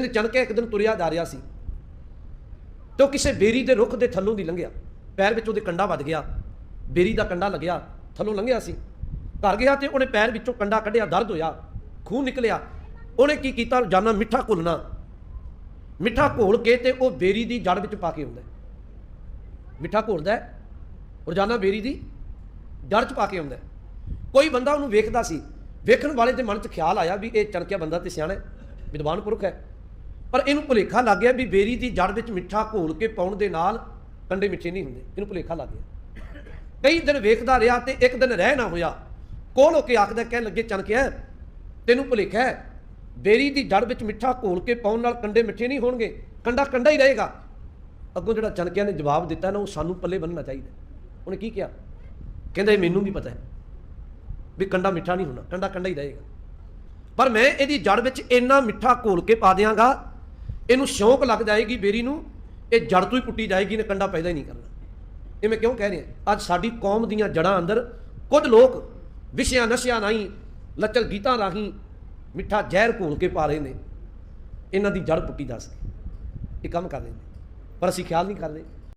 ਕਹਿੰਦੇ ਚਣਕਿਆ ਇੱਕ ਦਿਨ ਤੁਰਿਆ ਜਾ ਰਿਹਾ ਸੀ। ਤੇ ਉਹ ਕਿਸੇ ਬੇਰੀ ਦੇ ਰੁੱਖ ਦੇ ਥੱਲੋਂ ਦੀ ਲੰਘਿਆ। ਪੈਰ ਵਿੱਚ ਉਹਦੇ ਕੰਡਾ ਵੱਜ ਗਿਆ। ਬੇਰੀ ਦਾ ਕੰਡਾ ਲੱਗਿਆ, ਥੱਲੋਂ ਲੰਘਿਆ ਸੀ। ਘਰ ਗਿਆ ਤੇ ਉਹਨੇ ਪੈਰ ਵਿੱਚੋਂ ਕੰਡਾ ਕੱਢਿਆ, ਦਰਦ ਹੋਇਆ। ਖੂਨ ਨਿਕਲਿਆ। ਉਹਨੇ ਕੀ ਕੀਤਾ? ਰੋਜ਼ਾਨਾ ਮਿੱਠਾ ਘੁਲਣਾ। ਮਿੱਠਾ ਘੋਲ ਕੇ ਤੇ ਉਹ ਬੇਰੀ ਦੀ ਜੜ ਵਿੱਚ ਪਾ ਕੇ ਆਉਂਦਾ ਮਿੱਠਾ ਘੋਲਦਾ ਰੋਜ਼ਾਨਾ ਬੇਰੀ ਦੀ ਜੜ 'ਚ ਪਾ ਕੇ ਆਉਂਦਾ ਕੋਈ ਬੰਦਾ ਉਹਨੂੰ ਵੇਖਦਾ ਸੀ। ਵੇਖਣ ਵਾਲੇ ਦੇ ਮਨ 'ਚ ਖਿਆਲ ਆਇਆ ਵੀ ਇਹ ਚਣਕਿਆ ਬੰਦਾ ਤੇ ਸਿਆਣਾ ਵਿਦਵਾਨ ਪੁਰਖ ਹੈ। ਪਰ ਇਹਨੂੰ ਭੁਲੇਖਾ ਲੱਗ ਗਿਆ ਵੀ ਬੇਰੀ ਦੀ ਜੜ ਵਿੱਚ ਮਿੱਠਾ ਘੋਲ ਕੇ ਪਾਉਣ ਦੇ ਨਾਲ ਕੰਡੇ ਮਿੱਠੇ ਨਹੀਂ ਹੁੰਦੇ। ਇਹਨੂੰ ਭੁਲੇਖਾ ਲੱਗ ਗਿਆ। ਕਈ ਦਿਨ ਵੇਖਦਾ ਰਿਹਾ ਤੇ ਇੱਕ ਦਿਨ ਰਹਿ ਨਾ ਹੋਇਆ। ਕੋਲ ਹੋ ਕੇ ਆਖਦਾ ਕਹਿ ਲੱਗੇ ਚਣਕਿਆ ਤੈਨੂੰ ਭੁਲੇਖਾ ਹੈ? ਬੇਰੀ ਦੀ ਜੜ ਵਿੱਚ ਮਿੱਠਾ ਘੋਲ ਕੇ ਪਾਉਣ ਨਾਲ ਕੰਡੇ ਮਿੱਠੇ ਨਹੀਂ ਹੋਣਗੇ। ਕੰਡਾ ਕੰਡਾ ਹੀ ਰਹੇਗਾ। ਅੱਗੋਂ ਜਿਹੜਾ ਚਣਕਿਆ ਨੇ ਜਵਾਬ ਦਿੱਤਾ ਨਾ, ਉਹ ਸਾਨੂੰ ਪੱਲੇ ਬੰਨਣਾ ਚਾਹੀਦਾ। ਉਹਨੇ ਕੀ ਕਿਹਾ? ਕਹਿੰਦਾ, ਇਹ ਮੈਨੂੰ ਵੀ ਪਤਾ ਹੈ ਵੀ ਕੰਡਾ ਮਿੱਠਾ ਨਹੀਂ ਹੋਣਾ। ਕੰਡਾ ਕੰਡਾ ਹੀ ਰਹੇਗਾ। ਪਰ ਮੈਂ ਇਹਦੀ ਜੜ ਵਿੱਚ ਇੰਨਾ ਮਿੱਠਾ ਘੋਲ ਕੇ ਪਾ ਦਿਆਂਗਾ ਇਹਨੂੰ ਸ਼ੌਂਕ ਲੱਗ ਜਾਏਗੀ ਬੇਰੀ ਨੂੰ, ਇਹ ਜੜ ਤੋਂ ਹੀ ਪੁੱਟੀ ਜਾਏਗੀ ਨੇ ਕੰਡਾ ਪੈਦਾ ਹੀ ਨਹੀਂ ਕਰਨਾ। ਇਹ ਮੈਂ ਕਿਉਂ ਕਹਿ ਰਿਹਾ? ਅੱਜ ਸਾਡੀ ਕੌਮ ਦੀਆਂ ਜੜਾਂ ਅੰਦਰ ਕੁਝ ਲੋਕ ਵਿਸ਼ਿਆਂ ਨਸ਼ਿਆਂ ਨਹੀਂ ਲਚਲ ਗੀਤਾਂ ਰਾਹੀਂ ਮਿੱਠਾ ਜ਼ਹਿਰ ਘੋਲ ਕੇ ਪਾ ਰਹੇ ਨੇ। ਇਹਨਾਂ ਦੀ ਜੜ ਪੁੱਟੀ ਜਾ ਸਕੇ ਇਹ ਕੰਮ ਕਰ ਰਹੇ ਨੇ। ਪਰ ਅਸੀਂ ਖਿਆਲ ਨਹੀਂ ਕਰਦੇ